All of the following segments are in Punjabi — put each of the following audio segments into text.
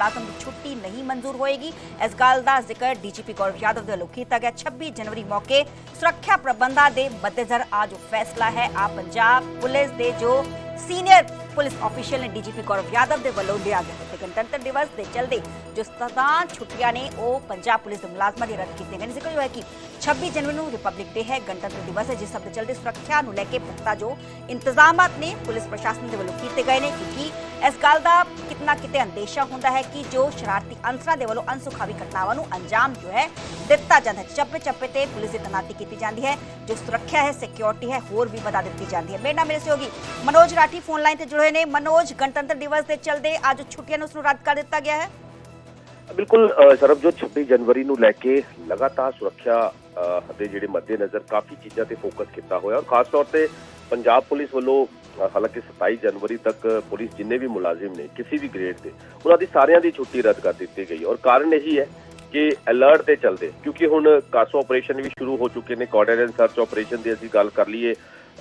ਮੁਲਾਜ਼ਮ ਦੀ ਛੁੱਟੀ ਨਹੀਂ ਮਨਜ਼ੂਰ ਹੋਏਗੀ। ਇਸ ਗੱਲ ਦਾ ਜ਼ਿਕਰ ਡੀਜੀਪੀ ਗੌਰਵ ਯਾਦਵ ਦੇ ਵੱਲੋਂ ਕੀਤਾ ਗਿਆ। 26 ਜਨਵਰੀ ਮੌਕੇ ਸੁਰੱਖਿਆ ਪ੍ਰਬੰਧਾਂ ਦੇ ਮੱਦੇਨਜ਼ਰ ਆ ਜੋ ਫੈਸਲਾ ਹੈ ਆ ਪੰਜਾਬ ਪੁਲਿਸ ਦੇ ਜੋ ਸੀਨੀਅਰ ਪੁਲਿਸ ਅਫੀਸ਼ੀਅਲ ਨੇ ਡੀਜੀਪੀ ਗੌਰਵ ਯਾਦਵ ਦੇ ਵੱਲੋਂ ਲਿਆ ਗਿਆ ਤੇ ਗਣਤੰਤਰ ਦਿਵਸ ਦੇ ਚਲਦੇ ਜੋ 17 ਛੁੱਟੀਆਂ ਨੇ, ਉਹ ਪੰਜਾਬ ਪੁਲਿਸ ਦੇ ਮੁਲਾਜ਼ਮਾਂ ਦੀ ਰੱਦ ਕੀਤੀਆਂ ਗਈਆਂ ਜ਼ਿਕਰ ਜੋ ਕਿ 26 ਜਨਵਰੀ ਨੂੰ ਰਿਪਬਲਿਕ ਡੇ ਹੈ ਗਣਤੰਤਰ ਦਿਵਸ ਹੈ ਜਿਸ ਸਭ ਦੇ ਚਲਦੇ ਸੁਰੱਖਿਆ ਨੂੰ ਲੈ ਕੇ ਪੁਖਤਾ ਜੋ ਇੰਤਜ਼ਾਮਾਤ ਨੇ ਪੁਲਿਸ ਪ੍ਰਸ਼ਾਸਨ ਦੇ ਵੱਲੋਂ ਕੀਤੇ ਗਏ ਨੇ ਕਿਉਂਕਿ ਇਸ ਗੱਲ ਦਾ ਕਿਤਨਾ ਕਿਤੇ ਅੰਦੇਸ਼ਾ ਹੁੰਦਾ ਹੈ ਕਿ ਜੋ ਸ਼ਰਾਰਤੀ ਅਨਸਰਾਂ ਦੇ ਵੱਲੋਂ ਅਨਸੁਖਾਵੀ ਘਟਨਾਵਾਂ ਨੂੰ ਅੰਜਾਮ ਜੋ ਹੈ ਦਿੱਤਾ ਜਾਂਦਾ ਹੈ ਚੱਪੇ ਚੱਪੇ ਤੇ ਪੁਲਿਸ ਦੀ ਤੈਨਾਤੀ ਕੀਤੀ ਜਾਂਦੀ ਹੈ ਜੋ ਸੁਰੱਖਿਆ ਹੈ ਸਿਕਿਉਰਿਟੀ ਹੈ ਹੋਰ ਵੀ ਵਧਾ ਦਿੱਤੀ ਜਾਂਦੀ ਹੈ ਮੇਰੇ ਨਾਲ ਮੇਰੇ ਸਹਿਯੋਗੀ ਮਨੋਜ ਰਾਠੀ ਫੋਨ ਲਾਈਨ ਤੇ ਜੁੜੇ ਨੇ ਮਨੋਜ ਗਣਤੰਤਰ ਦਿਵਸ ਦੇ ਚਲਦੇ ਅੱਜ ਛੁੱਟੀਆਂ ਨੂੰ ਉਸ ਨੂੰ ਰੱਦ ਕਰ ਦਿੱਤਾ ਗਿਆ ਹੈ ਬਿਲਕੁਲ ਸਰਬਜੋਤ 26 ਜਨਵਰੀ ਨੂੰ ਲੈ ਕੇ ਲਗਾਤਾਰ ਸੁਰੱਖਿਆ ਦੇ ਜਿਹੜੇ ਮੱਦੇਨਜ਼ਰ ਕਾਫੀ ਚੀਜ਼ਾਂ ਤੇ ਫੋਕਸ ਕੀਤਾ ਹੋਇਆ ਔਰ ਖਾਸ ਤੌਰ ਤੇ ਪੰਜਾਬ ਪੁਲਿਸ ਵੱਲੋਂ ਹਾਲਾਂਕਿ 27 ਜਨਵਰੀ ਤੱਕ ਪੁਲਿਸ ਜਿੰਨੇ ਵੀ ਮੁਲਾਜ਼ਮ ਨੇ, ਕਿਸੇ ਵੀ ਗ੍ਰੇਡ ਦੇ, ਉਹਨਾਂ ਦੀ ਸਾਰਿਆਂ ਦੀ ਛੁੱਟੀ ਰੱਦ ਕਰ ਦਿੱਤੀ ਗਈ ਔਰ ਕਾਰਨ ਇਹੀ ਹੈ ਕਿ ਅਲਰਟ ਤੇ ਚੱਲਦੇ, ਕਿਉਂਕਿ ਹੁਣ ਕਾਸੋ ਆਪਰੇਸ਼ਨ ਵੀ ਸ਼ੁਰੂ ਹੋ ਚੁੱਕੇ ਨੇ ਕੋਆਰਡੀਨੇਟ ਸਰਚ ਆਪਰੇਸ਼ਨ ਦੀ ਅਸੀਂ ਗੱਲ ਕਰ ਲਈਏ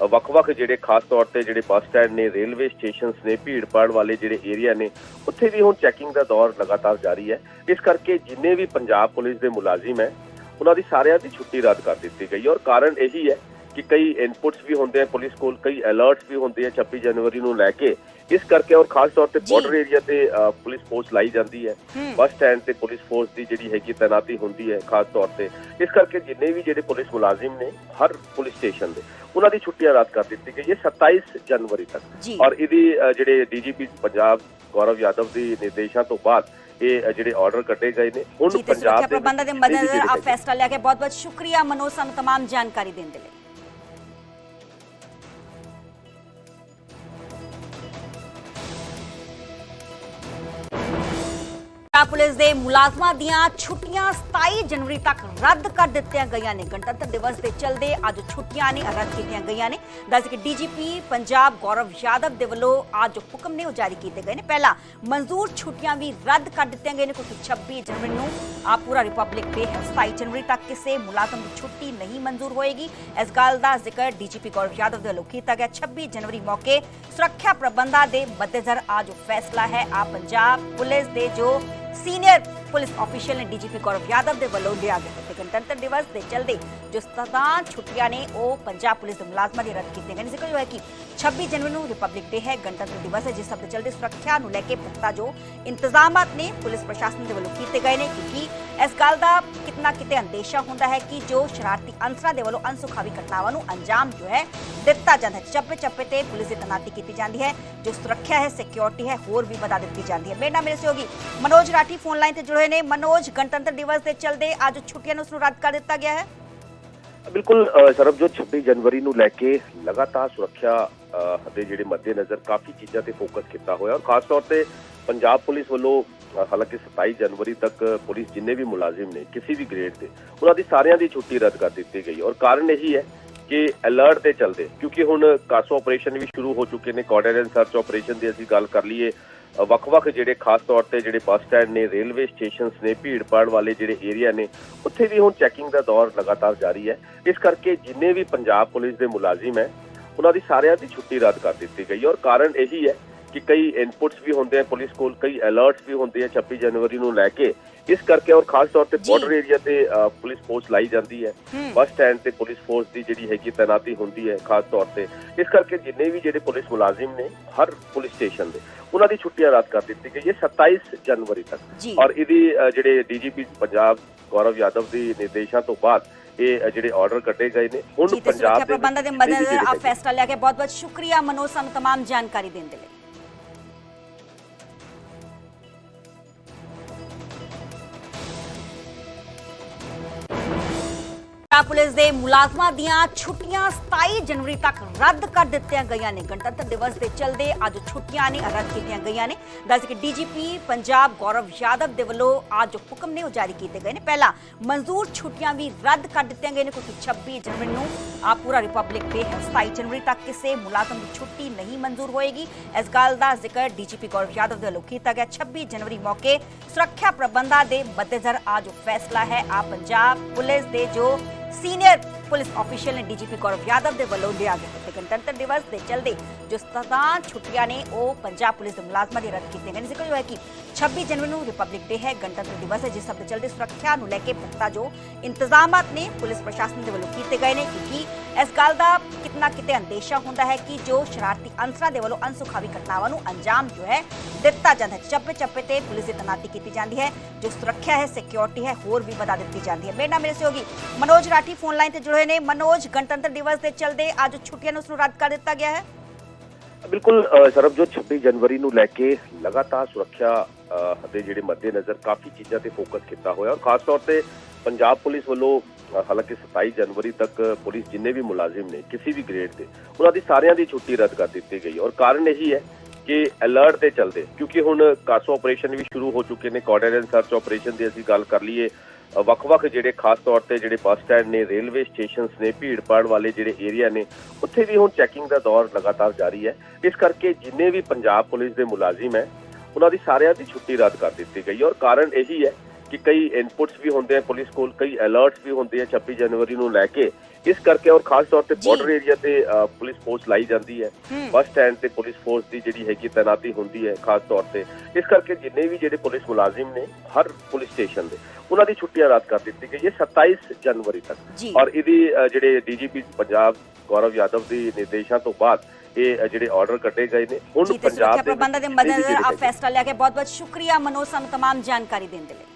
ਵੱਖ-ਵੱਖ ਜਿਹੜੇ ਖਾਸ ਤੌਰ ਤੇ ਜਿਹੜੇ ਬੱਸ ਸਟੈਂਡ ਨੇ, ਰੇਲਵੇ ਸਟੇਸ਼ਨਸ ਨੇ, ਭੀੜ-ਭਾੜ ਵਾਲੇ ਜਿਹੜੇ ਏਰੀਆ ਨੇ, ਉੱਥੇ ਵੀ ਹੁਣ ਚੈਕਿੰਗ ਦਾ ਦੌਰ ਲਗਾਤਾਰ ਜਾਰੀ ਹੈ। ਇਸ ਕਰਕੇ ਜਿੰਨੇ ਵੀ ਪੰਜਾਬ ਪੁਲਿਸ ਦੇ ਮੁਲਾਜ਼ਮ ਹੈ, ਉਹਨਾਂ ਦੀ ਸਾਰਿਆਂ ਦੀ ਛੁੱਟੀ ਰੱਦ ਕਰ ਦਿੱਤੀ ਗਈ ਔਰ ਕਾਰਨ ਇਹੀ ਹੈ ਕਿ ਕਈ ਇਨਪੁਟਸ ਵੀ ਹੁੰਦੇ ਆ ਪੁਲਿਸ ਕੋਲ, ਕਈ ਅਲਰਟਸ ਵੀ ਹੁੰਦੇ ਆ 26 ਜਨਵਰੀ ਨੂੰ ਲੈ ਕੇ। ਇਸ ਕਰਕੇ ਔਰ ਖਾਸ ਤੌਰ ਤੇ ਜੀ। ਬਾਰਡਰ ਏਰੀਆ ਤੇ ਅ, ਪੁਲਿਸ ਫੋਰਸ ਲਾਈ ਜਾਂਦੀ ਹੈ ਹੂੰ ਬੱਸ ਸਟੈਂਡ ਤੇ ਪੁਲਿਸ ਫੋਰਸ ਦੀ ਜਿਹੜੀ ਹੈਗੀ ਤੈਨਾਤੀ ਹੁੰਦੀ ਹੈ ਖਾਸ ਤੌਰ ਤੇ ਇਸ ਕਰਕੇ ਜਿੰਨੇ ਵੀ ਜਿਹੜੇ ਪੁਲਿਸ ਮੁਲਾਜ਼ਮ ਨੇ ਹਰ ਪੁਲਿਸ ਸਟੇਸ਼ਨ ਦੇ ਉਹਨਾਂ ਦੀ ਛੁੱਟੀਆਂ ਰੱਦ ਕਰ ਦਿੱਤੀ ਗਈ ਹੈ 27 ਜਨਵਰੀ ਤੱਕ ਜੀ ਔਰ ਇਹਦੀ ਅ, ਜਿਹੜੇ ਡੀਜੀਪੀ ਪੰਜਾਬ ਗੌਰਵ ਯਾਦਵ ਦੀ ਨਿਰਦੇਸ਼ਾਂ ਤੋਂ ਬਾਅਦ ਇਹ ਅ, ਜਿਹੜੇ ਆਰਡਰ ਕੱਢੇ ਗਏ ਨੇ ਹੁਣ ਜੀ ਤੇ ਸੁਰੱਖਿਆ ਪੰਜਾਬ ਦੇ ਪ੍ਰਬੰਧਾਂ ਦੇ ਵਿੱਚ ਜਿੰਨੇ ਵੀ ਮੱਦੇਨਜ਼ਰ ਜਿਹੜੇ ਆਪ ਫੈਸਲਾ ਲਿਆ ਕੇ ਬਹੁਤ ਬਹੁਤ ਸ਼ੁਕਰੀਆ ਮਨੋਜ ਸਾਨੂੰ तमाम ਜਾਣਕਾਰੀ ਦੇਣ ਦੇ ਲਈ ਪੁਲਿਸ ਦੇ ਮੁਲਾਜ਼ਮਾਂ ਦੀਆਂ ਛੁੱਟੀਆਂ 27 ਜਨਵਰੀ ਤੱਕ ਰੱਦ ਕਰ ਦਿੱਤੀਆਂ ਗਈਆਂ ਨੇ। ਗਣਤੰਤਰ ਦਿਵਸ ਦੇ ਚਲਦੇ ਅੱਜ ਛੁੱਟੀਆਂ ਨੇ, ਰੱਦ ਕੀਤੀਆਂ ਗਈਆਂ ਨੇ। ਦੱਸ ਕਿ ਡੀਜੀਪੀ ਪੰਜਾਬ ਗੌਰਵ ਯਾਦਵ ਦੇ ਵੱਲੋਂ ਅੱਜ ਹੁਕਮ ਨੇ ਉਹ ਜਾਰੀ ਕੀਤੇ ਗਏ ਨੇ। ਪਹਿਲਾਂ ਮਨਜ਼ੂਰ ਛੁੱਟੀਆਂ ਵੀ ਰੱਦ ਕਰ ਦਿੱਤੀਆਂ ਗਈਆਂ ਨੇ, ਕਿਉਂਕਿ 26 ਜਨਵਰੀ ਨੂੰ ਆ ਪੂਰਾ ਰਿਪਬਲਿਕ ਡੇ ਹੈ। 27 ਜਨਵਰੀ ਤੱਕ ਕਿਸੇ ਮੁਲਾਜ਼ਮ ਦੀ ਛੁੱਟੀ ਨਹੀਂ ਮਨਜ਼ੂਰ ਹੋਏਗੀ। ਇਸ ਗੱਲ ਦਾ ਜ਼ਿਕਰ ਡੀਜੀਪੀ ਗੌਰਵ ਯਾਦਵ ਦੇ ਵੱਲੋਂ ਕੀਤਾ ਗਿਆ। 26 ਜਨਵਰੀ ਮੌਕੇ ਸੁਰੱਖਿਆ ਪ੍ਰਬੰਧਾਂ ਦੇ ਮੱਦੇਨਜ਼ਰ ਆ ਜੋ ਫੈਸਲਾ ਹੈ। ਆ ਪੰਜਾਬ ਪੁਲਿਸ ਦੇ ਜੋ ਸੀਨੀਅਰ ਪੁਲਿਸ ਅਫੀਸ਼ੀਅਲ ਨੇ ਡੀਜੀਪੀ ਗੌਰਵ ਯਾਦਵ ਦੇ ਵੱਲੋਂ ਲਿਆ ਗਿਆ ਤੇ ਗਣਤੰਤਰ ਦਿਵਸ ਦੇ ਚਲਦੇ ਜੋ 17 ਛੁੱਟੀਆਂ ਨੇ, ਉਹ ਪੰਜਾਬ ਪੁਲਿਸ ਦੇ ਮੁਲਾਜ਼ਮਾਂ ਦੀ ਰੱਦ ਕੀਤੀਆਂ ਗਈਆਂ ਜ਼ਿਕਰ ਜੋ ਹੈ ਕਿ 26 ਜਨਵਰੀ ਨੂੰ ਰਿਪਬਲਿਕ ਡੇ ਹੈ ਗਣਤੰਤਰ ਦਿਵਸ ਹੈ ਜਿਸ ਸਭ ਦੇ ਚਲਦੇ ਸੁਰੱਖਿਆ ਨੂੰ ਲੈ ਕੇ ਪੁਖਤਾ ਜੋ ਇੰਤਜ਼ਾਮਾਤ ਨੇ ਪੁਲਿਸ ਪ੍ਰਸ਼ਾਸਨ ਦੇ ਵੱਲੋਂ ਕੀਤੇ ਗਏ ਨੇ ਕਿਉਂਕਿ ਇਸ ਗੱਲ ਦਾ ਕਿਤਨਾ ਕਿਤੇ ਅੰਦੇਸ਼ਾ ਹੁੰਦਾ ਹੈ ਕਿ ਜੋ ਸ਼ਰਾਰਤੀ ਅਨਸਰਾਂ ਦੇ ਵੱਲੋਂ ਅਨਸੁਖਾਵੀ ਘਟਨਾਵਾਂ ਨੂੰ ਅੰਜਾਮ ਜੋ ਹੈ ਦਿੱਤਾ ਜਾਂਦਾ ਹੈ ਚੱਪੇ ਚੱਪੇ ਤੇ ਪੁਲਿਸ ਦੀ ਤੈਨਾਤੀ ਕੀਤੀ ਜਾਂਦੀ ਹੈ ਜੋ ਸੁਰੱਖਿਆ ਹੈ ਸਿਕਿਉਰਿਟੀ ਹੈ ਹੋਰ ਵੀ ਵਧਾ ਦਿੱਤੀ ਜਾਂਦੀ ਹੈ ਮੇਰੇ ਨਾਲ ਮੇਰੇ ਸਹਿਯੋਗੀ ਮਨੋਜ ਰਾਠੀ ਫੋਨ ਲਾਈਨ ਤੇ ਜੁੜੇ ਨੇ ਮਨੋਜ ਗਣਤੰਤਰ ਦਿਵਸ ਦੇ ਚਲਦੇ ਅੱਜ ਛੁੱਟੀਆਂ ਨੂੰ ਉਸ ਨੂੰ ਰੱਦ ਕਰ ਦਿੱਤਾ ਗਿਆ ਹੈ ਬਿਲਕੁਲ ਸਰਬਜੋਤ 26 ਜਨਵਰੀ ਨੂੰ ਲੈ ਕੇ ਲਗਾਤਾਰ ਸੁਰੱਖਿਆ ਦੇ ਜਿਹੜੇ ਮੱਦੇਨਜ਼ਰ ਕਾਫੀ ਚੀਜ਼ਾਂ ਤੇ ਫੋਕਸ ਕੀਤਾ ਹੋਇਆ ਔਰ ਖਾਸ ਤੌਰ ਤੇ ਪੰਜਾਬ ਪੁਲਿਸ ਵੱਲੋਂ ਹਾਲਾਂਕਿ 27 ਜਨਵਰੀ ਤੱਕ ਪੁਲਿਸ ਜਿੰਨੇ ਵੀ ਮੁਲਾਜ਼ਮ ਨੇ, ਕਿਸੇ ਵੀ ਗ੍ਰੇਡ ਦੇ, ਉਹਨਾਂ ਦੀ ਸਾਰਿਆਂ ਦੀ ਛੁੱਟੀ ਰੱਦ ਕਰ ਦਿੱਤੀ ਗਈ ਔਰ ਕਾਰਨ ਇਹੀ ਹੈ ਕਿ ਅਲਰਟ ਤੇ ਚੱਲਦੇ, ਕਿਉਂਕਿ ਹੁਣ ਕਾਸੋ ਆਪਰੇਸ਼ਨ ਵੀ ਸ਼ੁਰੂ ਹੋ ਚੁੱਕੇ ਨੇ ਕੋਆਰਡੀਨੇਟ ਸਰਚ ਆਪਰੇਸ਼ਨ ਦੀ ਅਸੀਂ ਗੱਲ ਕਰ ਲਈਏ ਵੱਖ-ਵੱਖ ਜਿਹੜੇ ਖਾਸ ਤੌਰ ਤੇ ਜਿਹੜੇ ਬੱਸ ਸਟੈਂਡ ਨੇ, ਰੇਲਵੇ ਸਟੇਸ਼ਨਸ ਨੇ, ਭੀੜ-ਭਾੜ ਵਾਲੇ ਜਿਹੜੇ ਏਰੀਆ ਨੇ, ਉੱਥੇ ਵੀ ਹੁਣ ਚੈਕਿੰਗ ਦਾ ਦੌਰ ਲਗਾਤਾਰ ਜਾਰੀ ਹੈ। ਇਸ ਕਰਕੇ ਜਿੰਨੇ ਵੀ ਪੰਜਾਬ ਪੁਲਿਸ ਦੇ ਮੁਲਾਜ਼ਮ ਹੈ, ਉਹਨਾਂ ਦੀ ਸਾਰਿਆਂ ਦੀ ਛੁੱਟੀ ਰੱਦ ਕਰ ਦਿੱਤੀ ਗਈ ਔਰ ਕਾਰਨ ਇਹੀ ਹੈ ਕਿ ਕਈ ਇਨਪੁਟਸ ਵੀ ਹੁੰਦੇ ਆ ਪੁਲਿਸ ਕੋਲ, ਕਈ ਅਲਰਟਸ ਵੀ ਹੁੰਦੇ ਆ 26 ਜਨਵਰੀ ਨੂੰ ਲੈ ਕੇ। ਇਸ ਕਰਕੇ ਔਰ ਖਾਸ ਤੌਰ ਤੇ ਜੀ। ਬਾਰਡਰ ਏਰੀਆ ਤੇ ਅ, ਪੁਲਿਸ ਫੋਰਸ ਲਾਈ ਜਾਂਦੀ ਹੈ ਹੂੰ ਬੱਸ ਸਟੈਂਡ ਤੇ ਪੁਲਿਸ ਫੋਰਸ ਦੀ ਜਿਹੜੀ ਹੈਗੀ ਤੈਨਾਤੀ ਹੁੰਦੀ ਹੈ ਖਾਸ ਤੌਰ ਤੇ ਇਸ ਕਰਕੇ ਜਿੰਨੇ ਵੀ ਜਿਹੜੇ ਪੁਲਿਸ ਮੁਲਾਜ਼ਮ ਨੇ ਹਰ ਪੁਲਿਸ ਸਟੇਸ਼ਨ ਦੇ ਉਹਨਾਂ ਦੀ ਛੁੱਟੀਆਂ ਰੱਦ ਕਰ ਦਿੱਤੀ ਗਈ ਹੈ 27 ਜਨਵਰੀ ਤੱਕ ਜੀ ਔਰ ਇਹਦੀ ਅ, ਜਿਹੜੇ ਡੀਜੀਪੀ ਪੰਜਾਬ ਗੌਰਵ ਯਾਦਵ ਦੀ ਨਿਰਦੇਸ਼ਾਂ ਤੋਂ ਬਾਅਦ ਇਹ ਅ, ਜਿਹੜੇ ਆਰਡਰ ਕੱਢੇ ਗਏ ਨੇ ਹੁਣ ਜੀ ਤੇ ਸੁਰੱਖਿਆ ਪੰਜਾਬ ਦੇ ਪ੍ਰਬੰਧਾਂ ਦੇ ਵਿੱਚ ਜਿੰਨੇ ਵੀ ਮੱਦੇਨਜ਼ਰ ਆਪ ਜਿਹੜੇ ਫੈਸਲਾ ਲਿਆ ਕੇ ਬਹੁਤ ਬਹੁਤ ਸ਼ੁਕਰੀਆ ਮਨੋਜ ਸਾਨੂੰ तमाम ਜਾਣਕਾਰੀ ਦੇਣ ਦੇ ਲਈ ਪੰਜਾਬ ਪੁਲਿਸ ਦੇ ਮੁਲਾਜ਼ਮਾਂ ਦੀਆਂ ਛੁੱਟੀਆਂ 27 ਜਨਵਰੀ ਤੱਕ ਰੱਦ ਕਰ ਦਿੱਤੀਆਂ ਗਈਆਂ ਨੇ। ਗਣਤੰਤਰ ਦਿਵਸ ਦੇ ਚਲਦੇ ਅੱਜ ਛੁੱਟੀਆਂ ਨੇ ਰੱਦ ਕੀਤੀਆਂ ਗਈਆਂ ਨੇ। ਦੱਸ ਕਿ ਡੀਜੀਪੀ ਪੰਜਾਬ ਗੌਰਵ ਯਾਦਵ ਦੇ ਵੱਲੋਂ ਅੱਜ ਹੁਕਮ ਨੇ ਜਾਰੀ ਕੀਤੇ ਗਏ ਨੇ। ਪਹਿਲਾਂ ਮਨਜ਼ੂਰ ਛੁੱਟੀਆਂ ਵੀ ਰੱਦ ਕਰ ਦਿੱਤੀਆਂ ਗਈਆਂ ਨੇ। ਕਿਉਂਕਿ 26 ਜਨਵਰੀ ਨੂੰ ਆ ਪੂਰਾ ਰਿਪਬਲਿਕ ਡੇ ਹੈ। 27 ਜਨਵਰੀ ਤੱਕ ਕਿਸੇ ਮੁਲਾਜ਼ਮ ਦੀ ਛੁੱਟੀ ਨਹੀਂ ਮਨਜ਼ੂਰ ਹੋਏਗੀ। ਇਸ ਗੱਲ ਦਾ ਜ਼ਿਕਰ ਡੀਜੀਪੀ ਗੌਰਵ ਯਾਦਵ ਦੇ ਵੱਲੋਂ ਕੀਤਾ ਗਿਆ। 26 ਜਨਵਰੀ ਮੌਕੇ ਸੁਰੱਖਿਆ ਪ੍ਰਬੰਧਾਂ ਦੇ ਮੱਦੇਨਜ਼ਰ ਆ ਜੋ ਫੈਸਲਾ ਹੈ। ਆ ਪੰਜਾਬ ਪੁਲਿਸ ਦੇ ਜੋ ਸੀਨੀਅਰ ਪੁਲਿਸ ਅਫੀਸ਼ੀਅਲ ਨੇ ਡੀਜੀਪੀ ਗੌਰਵ ਯਾਦਵ ਦੇ ਵੱਲੋਂ ਲਿਆ ਗਿਆ ਤੇ ਗਣਤੰਤਰ ਦਿਵਸ ਦੇ ਚਲਦੇ ਜੋ 17 ਛੁੱਟੀਆਂ ਨੇ, ਉਹ ਪੰਜਾਬ ਪੁਲਿਸ ਦੇ ਮੁਲਾਜ਼ਮਾਂ ਦੇ ਰੱਦ ਕੀਤੇ ਗਏ ਨੇ। ਜ਼ਿਕਰ ਹੋਇਆ ਕਿ 26 ਜਨਵਰੀ ਨੂੰ ਰਿਪਬਲਿਕ ਡੇ ਹੈ ਗਣਤੰਤਰ ਦਿਵਸ ਹੈ ਜਿਸ ਸਭ ਦੇ ਚਲਦੇ ਸੁਰੱਖਿਆ ਨੂੰ ਲੈ ਕੇ ਪੁਖਤਾ ਜੋ ਇੰਤਜ਼ਾਮਾਤ ਨੇ ਪੁਲਿਸ ਪ੍ਰਸ਼ਾਸਨ ਦੇ ਵੱਲੋਂ ਕੀਤੇ ਗਏ ਨੇ ਕਿਉਂਕਿ ਇਸ ਗੱਲ ਦਾ ਕਿਤਨਾ ਕਿਤੇ ਅੰਦੇਸ਼ਾ ਹੁੰਦਾ ਹੈ ਕਿ ਜੋ ਸ਼ਰਾਰਤੀ ਅਨਸਰਾਂ ਦੇ ਵੱਲੋਂ ਅਨਸੁਖਾਵੀ ਘਟਨਾਵਾਂ ਨੂੰ ਅੰਜਾਮ ਜੋ ਹੈ ਦਿੱਤਾ ਜਾਂਦਾ ਹੈ ਚੱਪੇ ਚੱਪੇ ਤੇ ਪੁਲਿਸ ਦੀ ਤੈਨਾਤੀ ਕੀਤੀ ਜਾਂਦੀ ਹੈ ਜੋ ਸੁਰੱਖਿਆ ਹੈ ਸਿਕਿਉਰਿਟੀ ਹੈ ਹੋਰ ਵੀ ਵਧਾ ਦਿੱਤੀ ਜਾਂਦੀ ਹੈ ਮੇਰੇ ਨਾਲ ਮੇਰੇ ਸਹਿਯੋਗੀ ਮਨੋਜ ਰਾਠੀ ਫੋਨ ਲਾਈਨ ਤੇ ਜੁੜੇ ਨੇ ਮਨੋਜ ਗਣਤੰਤਰ ਦਿਵਸ ਦੇ ਚਲਦੇ ਅੱਜ ਛੁੱਟੀਆਂ ਨੂੰ ਉਸ ਨੂੰ ਰੱਦ ਕਰ ਦਿੱਤਾ ਗਿਆ ਹੈ ਬਿਲਕੁਲ ਅ, ਸਰਬਜੋਤ 26 ਜਨਵਰੀ ਨੂੰ ਲੈ ਕੇ ਲਗਾਤਾਰ ਸੁਰੱਖਿਆ ਦੇ ਜਿਹੜੇ ਮੱਦੇਨਜ਼ਰ ਕਾਫੀ ਚੀਜ਼ਾਂ ਤੇ ਫੋਕਸ ਕੀਤਾ ਹੋਇਆ। ਔਰ ਖਾਸ ਤੌਰ ਤੇ ਪੰਜਾਬ ਪੁਲਿਸ ਵੱਲੋਂ ਹਾਲਾਂਕਿ 27 ਜਨਵਰੀ ਤੱਕ ਪੁਲਿਸ ਜਿੰਨੇ ਵੀ ਮੁਲਾਜ਼ਮ ਨੇ ਕਿਸੇ ਵੀ ਗ੍ਰੇਡ ਦੇ ਉਹਨਾਂ ਦੀ ਸਾਰਿਆਂ ਦੀ ਛੁੱਟੀ ਰੱਦ ਕਰ ਦਿੱਤੀ ਗਈ। ਔਰ ਕਾਰਨ ਇਹੀ ਹੈ ਕਿ ਅਲਰਟ ਤੇ ਚੱਲਦੇ ਕਿਉਂਕਿ ਹੁਣ ਕਾਸੋ ਆਪਰੇਸ਼ਨ ਵੀ ਸ਼ੁਰੂ ਹੋ ਚੁੱਕੇ ਨੇ ਕੋਆਰਡੀਨੇਟ ਸਰਚ ਆਪਰੇਸ਼ਨ ਦੀ ਅਸੀਂ ਗੱਲ ਕਰ ਲਈਏ। ਵੱਖ-ਵੱਖ ਜਿਹੜੇ ਖਾਸ ਤੌਰ ਤੇ ਜਿਹੜੇ ਬੱਸ ਸਟੈਂਡ ਨੇ, ਰੇਲਵੇ ਸਟੇਸ਼ਨਸ ਨੇ ਭੀੜ ਭਾੜ ਵਾਲੇ ਜਿਹੜੇ ਏਰੀਆ ਨੇ, ਉੱਥੇ ਵੀ ਹੁਣ ਚੈਕਿੰਗ ਦਾ ਦੌਰ ਲਗਾਤਾਰ ਜਾਰੀ ਹੈ। ਇਸ ਕਰਕੇ ਜਿੰਨੇ ਵੀ ਪੰਜਾਬ ਪੁਲਿਸ ਦੇ ਮੁਲਾਜ਼ਮ ਹੈ, ਉਹਨਾਂ ਦੀ ਸਾਰਿਆਂ ਦੀ ਛੁੱਟੀ ਰੱਦ ਕਰ ਦਿੱਤੀ ਗਈ ਔਰ ਕਾਰਨ ਇਹੀ ਹੈ ਕਿ ਕਈ ਇਨਪੁਟਸ ਵੀ ਹੁੰਦੇ ਆ ਪੁਲਿਸ ਕੋਲ, ਕਈ ਅਲਰਟਸ ਵੀ ਹੁੰਦੇ ਆ। 26 ਜਨਵਰੀ ਨੂੰ ਲੈ ਕੇ ਇਸ ਕਰਕੇ ਔਰ ਖਾਸ ਤੌਰ ਤੇ ਜੀ। ਬਾਰਡਰ ਏਰੀਆ ਤੇ ਅ, ਪੁਲਿਸ ਫੋਰਸ ਲਾਈ ਜਾਂਦੀ ਹੈ ਹੂੰ ਬੱਸ ਸਟੈਂਡ ਤੇ ਪੁਲਿਸ ਫੋਰਸ ਦੀ ਜਿਹੜੀ ਹੈਗੀ ਤੈਨਾਤੀ ਹੁੰਦੀ ਹੈ ਖਾਸ ਤੌਰ ਤੇ ਇਸ ਕਰਕੇ ਜਿੰਨੇ ਵੀ ਜਿਹੜੇ ਪੁਲਿਸ ਮੁਲਾਜ਼ਮ ਨੇ ਹਰ ਪੁਲਿਸ ਸਟੇਸ਼ਨ ਦੇ ਉਹਨਾਂ ਦੀ ਛੁੱਟੀਆਂ ਰੱਦ ਕਰ ਦਿੱਤੀ ਗਈ ਹੈ 27 ਜਨਵਰੀ ਤੱਕ ਜੀ ਔਰ ਇਹਦੀ ਅ, ਜਿਹੜੇ ਡੀਜੀਪੀ ਪੰਜਾਬ ਗੌਰਵ ਯਾਦਵ ਦੀ ਨਿਰਦੇਸ਼ਾਂ ਤੋਂ ਬਾਅਦ ਇਹ ਅ, ਜਿਹੜੇ ਆਰਡਰ ਕੱਢੇ ਗਏ ਨੇ ਹੁਣ ਜੀ ਤੇ ਸੁਰੱਖਿਆ ਪੰਜਾਬ ਦੇ ਪ੍ਰਬੰਧਾਂ ਦੇ ਵਿੱਚ ਜਿੰਨੇ ਵੀ ਮੱਦੇਨਜ਼ਰ ਜਿਹੜੇ ਆਪ ਫੈਸਲਾ ਲਿਆ ਕੇ ਬਹੁਤ ਬਹੁਤ ਸ਼ੁਕਰੀਆ ਮਨੋਜ ਸਾਨੂੰ तमाम ਜਾਣਕਾਰੀ ਦੇਣ ਦੇ ਲਈ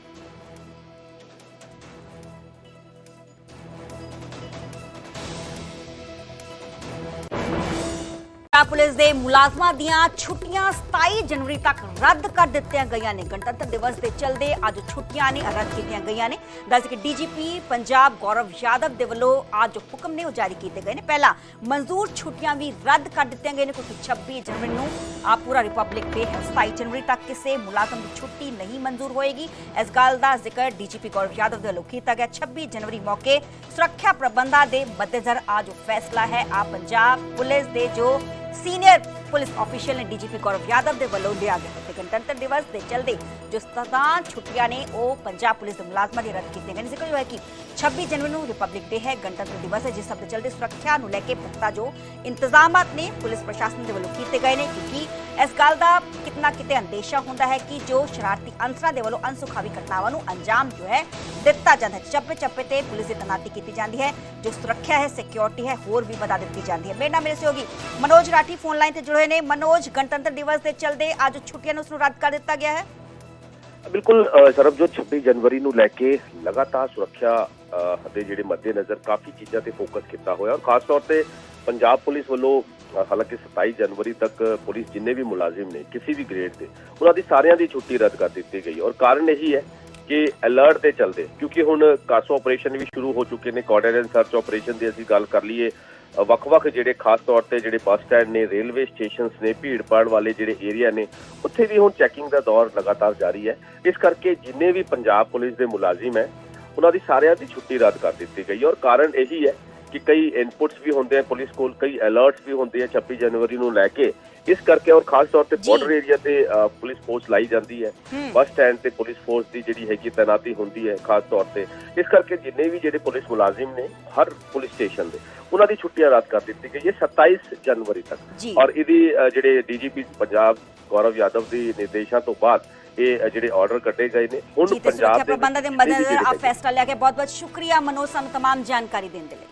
ਪੰਜਾਬ ਪੁਲਿਸ ਦੇ ਮੁਲਾਜ਼ਮਾਂ ਦੀਆਂ ਛੁੱਟੀਆਂ 27 ਜਨਵਰੀ ਤੱਕ ਰੱਦ ਕਰ ਦਿੱਤੀਆਂ ਗਈਆਂ ਨੇ। ਗਣਤੰਤਰ ਦਿਵਸ ਦੇ ਚਲਦੇ ਅੱਜ ਛੁੱਟੀਆਂ ਨੇ, ਰੱਦ ਕੀਤੀਆਂ ਗਈਆਂ ਨੇ। ਦੱਸ ਕਿ ਡੀਜੀਪੀ ਪੰਜਾਬ ਗੌਰਵ ਯਾਦਵ ਦੇ ਵੱਲੋਂ ਅੱਜ ਹੁਕਮ ਨੇ ਉਹ ਜਾਰੀ ਕੀਤੇ ਗਏ ਨੇ। ਪਹਿਲਾਂ ਮਨਜ਼ੂਰ ਛੁੱਟੀਆਂ ਵੀ ਰੱਦ ਕਰ ਦਿੱਤੀਆਂ ਗਈਆਂ ਨੇ ਕਿਉਂਕਿ 26 ਜਨਵਰੀ ਨੂੰ। ਆ ਪੂਰਾ ਰਿਪਬਲਿਕ ਡੇ ਹੈ 27 ਜਨਵਰੀ ਤੱਕ ਕਿਸੇ ਮੁਲਾਜ਼ਮ ਦੀ ਛੁੱਟੀ ਨਹੀਂ ਮਨਜ਼ੂਰ ਹੋਏਗੀ। ਇਸ ਗੱਲ ਦਾ ਜ਼ਿਕਰ ਡੀਜੀਪੀ ਗੌਰਵ ਯਾਦਵ ਦੇ ਵੱਲੋਂ ਕੀਤਾ ਗਿਆ। 26 ਜਨਵਰੀ ਮੌਕੇ ਸੁਰੱਖਿਆ ਪ੍ਰਬੰਧਾਂ ਦੇ ਮੱਦੇਨਜ਼ਰ ਅੱਜ ਫੈਸਲਾ ਹੈ। ਆ ਪੰਜਾਬ ਪੁਲਿਸ ਦੇ ਜੋ ਸੀਨੀਅਰ ਪੁਲਿਸ ਅਫੀਸ਼ੀਅਲ ਨੇ ਡੀਜੀਪੀ ਗੌਰਵ ਯਾਦਵ ਦੇ ਵੱਲੋਂ ਲਿਆ ਗਿਆ ਤੇ ਗਣਤੰਤਰ ਦਿਵਸ ਦੇ ਚਲਦੇ ਜੋ 17 ਛੁੱਟੀਆਂ ਨੇ, ਉਹ ਪੰਜਾਬ ਪੁਲਿਸ ਦੇ ਮੁਲਾਜ਼ਮਾਂ ਦੇ ਰੱਦ ਕੀਤੇ ਗਏ ਨੇ। ਜ਼ਿਕਰ ਹੋਇਆ ਕਿ 26 ਜਨਵਰੀ ਨੂੰ ਰਿਪਬਲਿਕ ਡੇ ਹੈ ਗਣਤੰਤਰ ਦਿਵਸ ਹੈ ਜਿਸ ਸਭ ਦੇ ਚਲਦੇ ਸੁਰੱਖਿਆ ਨੂੰ ਲੈ ਕੇ ਪੁਖਤਾ ਜੋ ਇੰਤਜ਼ਾਮਾਤ ਨੇ ਪੁਲਿਸ ਪ੍ਰਸ਼ਾਸਨ ਦੇ ਵੱਲੋਂ ਕੀਤੇ ਗਏ ਨੇ ਕਿਉਂਕਿ ਇਸ ਗੱਲ ਦਾ ਕਿਤਨਾ ਕਿਤੇ ਅੰਦੇਸ਼ਾ ਹੁੰਦਾ ਹੈ ਕਿ ਜੋ ਸ਼ਰਾਰਤੀ ਅਨਸਰਾਂ ਦੇ ਵੱਲੋਂ ਅਨਸੁਖਾਵੀ ਘਟਨਾਵਾਂ ਨੂੰ ਅੰਜਾਮ ਜੋ ਹੈ ਦਿੱਤਾ ਜਾਂਦਾ ਹੈ ਚੱਪੇ ਚੱਪੇ ਤੇ ਪੁਲਿਸ ਦੀ ਤੈਨਾਤੀ ਕੀਤੀ ਜਾਂਦੀ ਹੈ ਜੋ ਸੁਰੱਖਿਆ ਹੈ ਸਿਕਿਉਰਿਟੀ ਹੈ ਹੋਰ ਵੀ ਵਧਾ ਦਿੱਤੀ ਜਾਂਦੀ ਹੈ ਮੇਰੇ ਨਾਲ ਮੇਰੇ ਸਹਿਯੋਗੀ ਮਨੋਜ ਰਾਠੀ ਫੋਨ ਲਾਈਨ ਤੇ ਜੁੜੇ ਨੇ ਮਨੋਜ ਗਣਤੰਤਰ ਦਿਵਸ ਦੇ ਚਲਦੇ ਅੱਜ ਛੁੱਟੀਆਂ ਨੂੰ ਉਸ ਨੂੰ ਰੱਦ ਕਰ ਦਿੱਤਾ ਗਿਆ ਹੈ ਬਿਲਕੁਲ ਸਰਬਜੋਤ 26 ਜਨਵਰੀ ਨੂੰ ਲੈ ਕੇ ਲਗਾਤਾਰ ਸੁਰੱਖਿਆ ਦੇ ਜਿਹੜੇ ਮੱਦੇਨਜ਼ਰ ਕਾਫੀ ਚੀਜ਼ਾਂ ਤੇ ਫੋਕਸ ਕੀਤਾ ਹੋਇਆ ਔਰ ਖਾਸ ਤੌਰ ਤੇ ਪੰਜਾਬ ਪੁਲਿਸ ਵੱਲੋਂ ਹਾਲਾਂਕਿ 27 ਜਨਵਰੀ ਤੱਕ ਪੁਲਿਸ ਜਿੰਨੇ ਵੀ ਮੁਲਾਜ਼ਮ ਨੇ, ਕਿਸੇ ਵੀ ਗ੍ਰੇਡ ਦੇ, ਉਹਨਾਂ ਦੀ ਸਾਰਿਆਂ ਦੀ ਛੁੱਟੀ ਰੱਦ ਕਰ ਦਿੱਤੀ ਗਈ ਔਰ ਕਾਰਨ ਇਹੀ ਹੈ ਕਿ ਅਲਰਟ ਤੇ ਚੱਲਦੇ, ਕਿਉਂਕਿ ਹੁਣ ਕਾਸੋ ਆਪਰੇਸ਼ਨ ਵੀ ਸ਼ੁਰੂ ਹੋ ਚੁੱਕੇ ਨੇ ਕੋਆਰਡੀਨੇਟ ਸਰਚ ਆਪਰੇਸ਼ਨ ਦੀ ਅਸੀਂ ਗੱਲ ਕਰ ਲਈਏ ਵੱਖ-ਵੱਖ ਜਿਹੜੇ ਖਾਸ ਤੌਰ ਤੇ ਜਿਹੜੇ ਬੱਸ ਸਟੈਂਡ ਨੇ ਰੇਲਵੇ ਸਟੇਸ਼ਨਸ ਨੇ ਭੀੜ ਭਾੜ ਵਾਲੇ ਜਿਹੜੇ ਏਰੀਆ ਨੇ, ਉੱਥੇ ਵੀ ਹੁਣ ਚੈਕਿੰਗ ਦਾ ਦੌਰ ਲਗਾਤਾਰ ਜਾਰੀ ਹੈ। ਇਸ ਕਰਕੇ ਜਿੰਨੇ ਵੀ ਪੰਜਾਬ ਪੁਲਿਸ ਦੇ ਮੁਲਾਜ਼ਮ ਹੈ ਉਹਨਾਂ ਦੀ ਸਾਰਿਆਂ ਦੀ ਛੁੱਟੀ ਰੱਦ ਕਰ ਦਿੱਤੀ ਗਈ ਔਰ ਕਾਰਨ ਇਹੀ ਹੈ ਕਿ ਕਈ ਇਨਪੁਟਸ ਵੀ ਹੁੰਦੇ ਆ ਪੁਲਿਸ ਕੋਲ ਕਈ ਅਲਰਟਸ ਵੀ ਹੁੰਦੇ ਆ 26 ਜਨਵਰੀ ਨੂੰ ਲੈ ਕੇ। ਇਸ ਕਰਕੇ ਔਰ ਖਾਸ ਤੌਰ ਤੇ। ਬਾਰਡਰ ਏਰੀਆ ਤੇ ਪੁਲਿਸ ਫੋਰਸ ਲਾਈ ਜਾਂਦੀ ਹੈ। ਬੱਸ ਸਟੈਂਡ ਤੇ ਪੁਲਿਸ ਫੋਰਸ ਦੀ ਜਿਹੜੀ ਹੈਗੀ ਤੈਨਾਤੀ ਹੁੰਦੀ ਹੈ ਖਾਸ ਤੌਰ ਤੇ। ਇਸ ਕਰਕੇ ਜਿੰਨੇ ਵੀ ਜਿਹੜੇ ਪੁਲਿਸ ਮੁਲਾਜ਼ਮ ਨੇ ਹਰ ਪੁਲਿਸ ਸਟੇਸ਼ਨ ਦੇ ਉਹਨਾਂ ਦੀ ਛੁੱਟੀਆਂ ਰੱਦ ਕਰ ਦਿੱਤੀ ਗਈ ਹੈ 27 ਜਨਵਰੀ ਤੱਕ। ਔਰ ਇਹਦੀ ਜਿਹੜੇ ਡੀਜੀਪੀ ਪੰਜਾਬ ਗੌਰਵ ਯਾਦਵ ਦੀ ਨਿਰਦੇਸ਼ਾਂ ਤੋਂ ਬਾਅਦ ਇਹ ਅ, ਜਿਹੜੇ ਆਰਡਰ ਕੱਢੇ ਗਏ ਨੇ ਹੁਣ ਜੀ ਤੇ ਸੁਰੱਖਿਆ ਪੰਜਾਬ ਦੇ ਪ੍ਰਬੰਧਾਂ ਦੇ ਵਿੱਚ ਮੱਦੇਨਜ਼ਰ ਜਿਹੜੇ ਆਪ ਹੈਗੇ- ਫੈਸਲਾ ਲਿਆ ਕੇ ਬਹੁਤ ਬਹੁਤ ਸ਼ੁਕਰੀਆ ਮਨੋਜ ਸਾਨੂੰ तमाम ਜਾਣਕਾਰੀ ਦੇਣ ਦੇ ਲਈ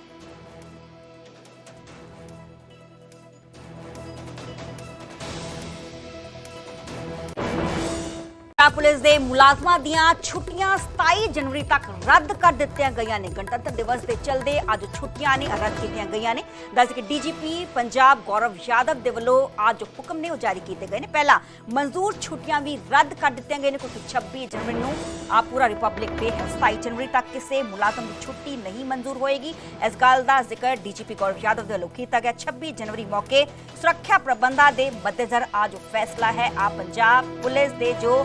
ਪੰਜਾਬ ਪੁਲਿਸ ਦੇ ਮੁਲਾਜ਼ਮਾਂ ਦੀਆਂ ਛੁੱਟੀਆਂ 27 ਜਨਵਰੀ ਤੱਕ ਰੱਦ ਕਰ ਦਿੱਤੀਆਂ ਗਈਆਂ ਨੇ। ਗਣਤੰਤਰ ਦਿਵਸ ਦੇ ਚਲਦੇ ਅੱਜ ਛੁੱਟੀਆਂ ਨੇ, ਰੱਦ ਕੀਤੀਆਂ ਗਈਆਂ ਨੇ। ਦੱਸ ਕਿ ਡੀਜੀਪੀ ਪੰਜਾਬ ਗੌਰਵ ਯਾਦਵ ਦੇ ਵੱਲੋਂ ਅੱਜ ਹੁਕਮ ਨੇ ਉਹ ਜਾਰੀ ਕੀਤੇ ਗਏ ਨੇ। ਪਹਿਲਾਂ ਮਨਜ਼ੂਰ ਛੁੱਟੀਆਂ ਵੀ ਰੱਦ ਕਰ ਦਿੱਤੀਆਂ ਗਈਆਂ ਨੇ। ਕਿਉਂਕਿ 26 ਜਨਵਰੀ ਨੂੰ ਆ ਪੂਰਾ ਰਿਪਬਲਿਕ ਡੇ ਹੈ। 27 ਜਨਵਰੀ ਤੱਕ ਕਿਸੇ ਮੁਲਾਜ਼ਮ ਦੀ ਛੁੱਟੀ ਨਹੀਂ ਮਨਜ਼ੂਰ ਹੋਏਗੀ। ਇਸ ਗੱਲ ਦਾ ਜ਼ਿਕਰ ਡੀਜੀਪੀ ਗੌਰਵ ਯਾਦਵ ਦੇ ਵੱਲੋਂ ਕੀਤਾ ਗਿਆ। 26 ਜਨਵਰੀ ਮੌਕੇ ਸੁਰੱਖਿਆ ਪ੍ਰਬੰਧਾਂ ਦੇ ਮੱਦੇਨਜ਼ਰ ਅੱਜ ਫੈਸਲਾ ਹੈ। ਆ ਪੰਜਾਬ ਪੁਲਿਸ ਦੇ ਜੋ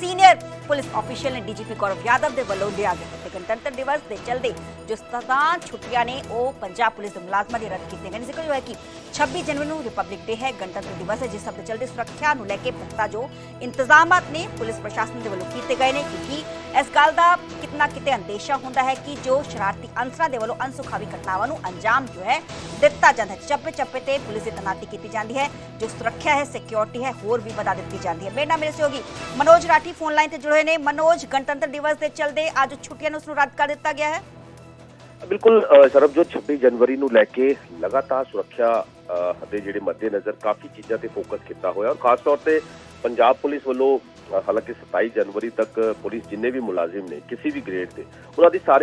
ਸੀਨੀਅਰ ਪੁਲਿਸ ਅਫੀਸ਼ੀਅਲ ਨੇ ਡੀਜੀਪੀ ਗੌਰਵ ਯਾਦਵ ਦੇ ਵੱਲੋਂ ਲਿਆ ਗਿਆ ਤੇ ਗਣਤੰਤਰ ਦਿਵਸ ਦੇ ਚਲਦੇ ਜੋ 17 ਛੁੱਟੀਆਂ ਨੇ, ਉਹ ਪੰਜਾਬ ਪੁਲਿਸ ਦੇ ਮੁਲਾਜ਼ਮਾਂ ਦੇ ਰੱਦ ਕੀਤੇ ਗਏ ਨੇ ਜ਼ਿਕਰ ਹੋਇਆ ਕਿ 26 ਜਨਵਰੀ ਨੂੰ ਰਿਪਬਲਿਕ ਡੇ ਹੈ ਗਣਤੰਤਰ ਦਿਵਸ ਹੈ ਜਿਸ ਸਭ ਦੇ ਚਲਦੇ ਸੁਰੱਖਿਆ ਨੂੰ ਲੈ ਕੇ ਪੁਖਤਾ ਜੋ ਇੰਤਜ਼ਾਮਾਤ ਨੇ ਪੁਲਿਸ ਪ੍ਰਸ਼ਾਸਨ ਦੇ ਵੱਲੋਂ ਕੀਤੇ ਗਏ ਨੇ ਕਿਉਂਕਿ ਇਸ ਗੱਲ ਦਾ ਕਿਤਨਾ ਕਿਤੇ ਅੰਦੇਸ਼ਾ ਹੁੰਦਾ ਹੈ ਕਿ ਜੋ ਸ਼ਰਾਰਤੀ ਅਨਸਰਾਂ ਦੇ ਵੱਲੋਂ ਅਨਸੁਖਾਵੀ ਘਟਨਾਵਾਂ ਨੂੰ ਅੰਜਾਮ ਜੋ ਹੈ ਦਿੱਤਾ ਜਾਂਦਾ ਹੈ ਚੱਪੇ ਚੱਪੇ ਤੇ ਪੁਲਿਸ ਦੀ ਤੈਨਾਤੀ ਕੀਤੀ ਜਾਂਦੀ ਹੈ ਜੋ ਸੁਰੱਖਿਆ ਹੈ ਸਿਕਿਉਰਿਟੀ ਹੈ ਹੋਰ ਵੀ ਵਧਾ ਦਿੱਤੀ ਜਾਂਦੀ ਹੈ ਮੇਰੇ ਨਾਲ ਮੇਰੇ ਸਹਿਯੋਗੀ ਮਨੋਜ ਰਾਠੀ ਫੋਨ ਲਾਈਨ ਤੇ ਜੁੜੇ ਨੇ ਮਨੋਜ ਗਣਤੰਤਰ ਦਿਵਸ ਦੇ ਚਲਦੇ ਅੱਜ ਛੁੱਟੀਆਂ ਨੂੰ ਰੱਦ ਕਰ ਦਿੱਤਾ ਗਿਆ ਹੈ ਬਿਲਕੁਲ ਅ, ਸਰਬਜੋਤ 26 ਜਨਵਰੀ ਨੂੰ ਲੈ ਕੇ ਲਗਾਤਾਰ ਸੁਰੱਖਿਆ ਦੇ ਜਿਹੜੇ ਮੱਦੇਨਜ਼ਰ ਕਾਫੀ ਚੀਜ਼ਾਂ ਤੇ ਫੋਕਸ ਕੀਤਾ ਹੋਇਆ ਔਰ ਖਾਸ ਤੌਰ ਤੇ ਪੰਜਾਬ ਪੁਲਿਸ ਵੱਲੋਂ ਹਾਲਾਂਕਿ 27 ਜਨਵਰੀ ਤੱਕ ਪੁਲਿਸ ਜਿੰਨੇ ਵੀ ਮੁਲਾਜ਼ਮ ਨੇ, ਕਿਸੇ ਵੀ ਗ੍ਰੇਡ ਦੇ ਉਹਨਾਂ ਦੀ ਸਾਰਿਆਂ